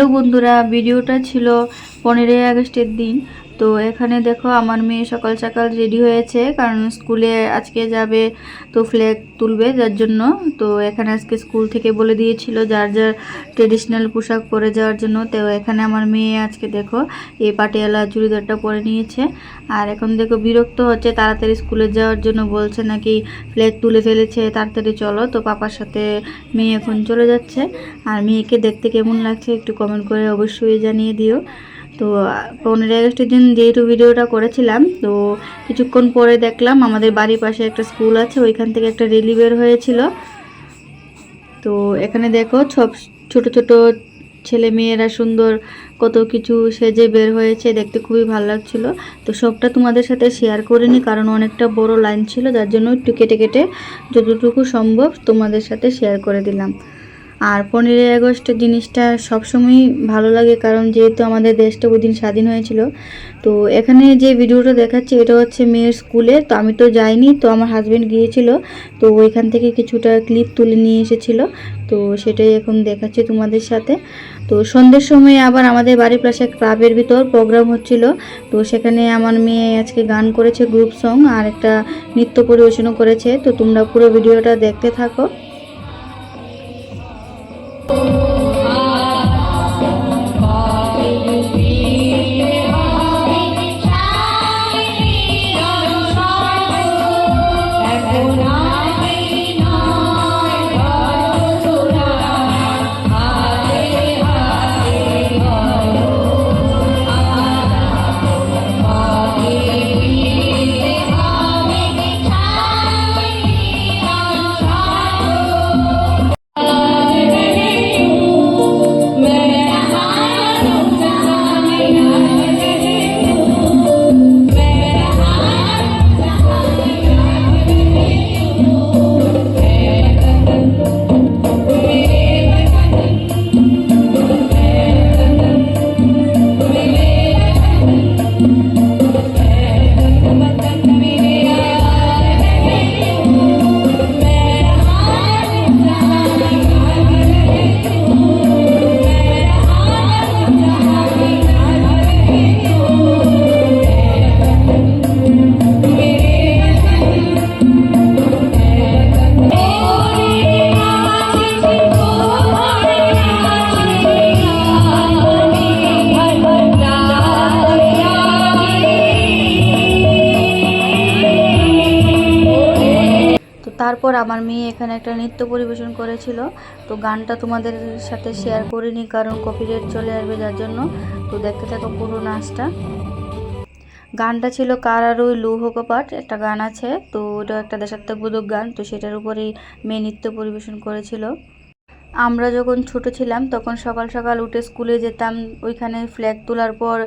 Hello বন্ধুরা ভিডিওটা ছিল পনেরোই আগস্টের দিন। তো এখানে দেখো আমার মেয়ে সকাল সকাল রেডি হয়েছে, কারণ স্কুলে আজকে যাবে তো ফ্ল্যাগ তুলবে যার জন্য। তো এখানে আজকে স্কুল থেকে বলে দিয়েছিল যার যার ট্রেডিশনাল পোশাক পরে যাওয়ার জন্য। তো এখানে আমার মেয়ে আজকে দেখো এই পাটিয়ালা চুড়িদারটা পরে নিয়েছে। আর এখন দেখো বিরক্ত হচ্ছে, তাড়াতাড়ি স্কুলে যাওয়ার জন্য বলছে নাকি ফ্ল্যাগ তুলে ফেলেছে, তাড়াতাড়ি চলো। তো পাপার সাথে মেয়ে এখন চলে যাচ্ছে। আর মেয়েকে দেখতে কেমন লাগছে একটু কমেন্ট করে অবশ্যই জানিয়ে দিও। তো পনেরোই আগস্টের দিন যেহেতু ভিডিওটা করেছিলাম, তো কিছুক্ষণ পরে দেখলাম আমাদের বাড়ির পাশে একটা স্কুল আছে, ওইখান থেকে একটা রেলি বের হয়েছিল। তো এখানে দেখো সব ছোট ছোট ছেলে মেয়েরা সুন্দর কত কিছু সেজে বের হয়েছে, দেখতে খুবই ভালো লাগছিল। তো সবটা তোমাদের সাথে শেয়ার করিনি কারণ অনেকটা বড় লাইন ছিল, যার জন্য একটু কেটে কেটে যতটুকু সম্ভব তোমাদের সাথে শেয়ার করে দিলাম। আর পনেরোই আগস্ট জিনিসটা সবসময়ই ভালো লাগে, কারণ যেহেতু আমাদের দেশটা ওই দিন স্বাধীন হয়েছিল। তো এখানে যে ভিডিওটা দেখাচ্ছি, এটা হচ্ছে মেয়ের স্কুলে, তো আমি তো যাইনি, তো আমার হাজব্যান্ড গিয়েছিল, তো ওইখান থেকে কিছুটা ক্লিপ তুলে নিয়ে এসেছিল, তো সেটাই এখন দেখাচ্ছি তোমাদের সাথে। তো সন্ধ্যের সময় আবার আমাদের বাড়ির পাশে ক্লাবের ভিতর প্রোগ্রাম হচ্ছিল, তো সেখানে আমার মেয়ে আজকে গান করেছে গ্রুপ সং আর একটা নৃত্য পরিবেশনও করেছে, তো তোমরা পুরো ভিডিওটা দেখতে থাকো। তারপর আমার মেয়ে এখানে একটা নৃত্য পরিবেশন করেছিল। তো গানটা তোমাদের সাথে শেয়ার করিনি কারণ কপিরেট চলে আসবে যার জন্য। তো দেখতে থাকো পুরো নাচটা। গানটা ছিল কার আর ওই লৌহ কপাট একটা গান আছে। তো ওটা একটা দেশাত্মবোধক গান তো সেটার উপরেই মেয়ে নৃত্য পরিবেশন করেছিল। আমরা যখন ছোট ছিলাম, তখন সকাল সকাল উঠে স্কুলে যেতাম। ওইখানে ফ্ল্যাগ তোলার পর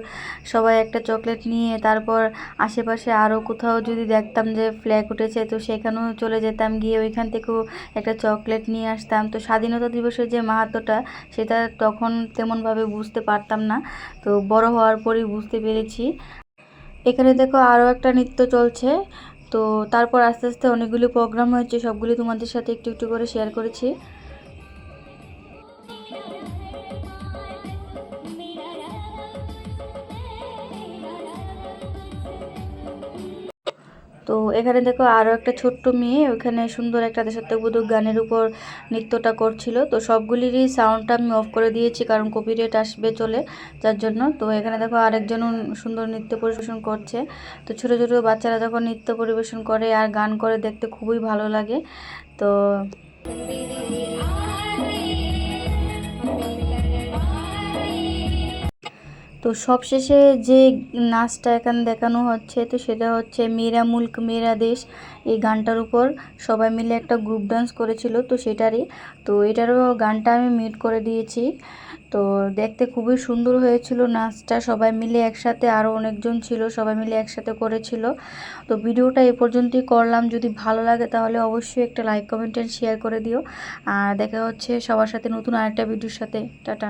সবাই একটা চকলেট নিয়ে, তারপর আশেপাশে আরও কোথাও যদি দেখতাম যে ফ্ল্যাগ উঠেছে, তো সেখানেও চলে যেতাম। গিয়ে ওইখান থেকেও একটা চকলেট নিয়ে আসতাম। তো স্বাধীনতা দিবসের যে মাহাত্মটা সেটা তখন তেমনভাবে বুঝতে পারতাম না। তো বড় হওয়ার পরই বুঝতে পেরেছি। এখানে দেখো আরও একটা নৃত্য চলছে। তো তারপর আস্তে আস্তে অনেকগুলি প্রোগ্রাম হয়েছে, সবগুলি তোমাদের সাথে একটু একটু করে শেয়ার করেছি। তো এখানে দেখো আরও একটা ছোট্ট মেয়ে, ওখানে সুন্দর একটা দেশাত্মবোধক গানের উপর নৃত্যটা করছিল। তো সবগুলিরই সাউন্ডটা আমি অফ করে দিয়েছি, কারণ কপিরেট আসবে চলে, যার জন্য। তো এখানে দেখো আরেকজনও সুন্দর নৃত্য পরিবেশন করছে। তো ছোটো ছোটো বাচ্চারা যখন নৃত্য পরিবেশন করে আর গান করে, দেখতে খুবই ভালো লাগে। তো তো সবশেষে যে নাচটা এখানে দেখানো হচ্ছে, তো সেটা হচ্ছে মেরা মুল্ক, মেরা দেশ এই গানটার উপর। সবাই মিলে একটা গ্রুপ ডান্স করেছিল, তো সেটারই। তো এটারও গানটা আমি মিট করে দিয়েছি। তো দেখতে খুবই সুন্দর হয়েছিল নাচটা, সবাই মিলে একসাথে আরও অনেকজন ছিল, সবাই মিলে একসাথে করেছিল। তো ভিডিওটা এ পর্যন্তই করলাম, যদি ভালো লাগে তাহলে অবশ্যই একটা লাইক কমেন্ট শেয়ার করে দিও। আর দেখা হচ্ছে সবার সাথে নতুন আরেকটা ভিডিওর সাথে। টাটা।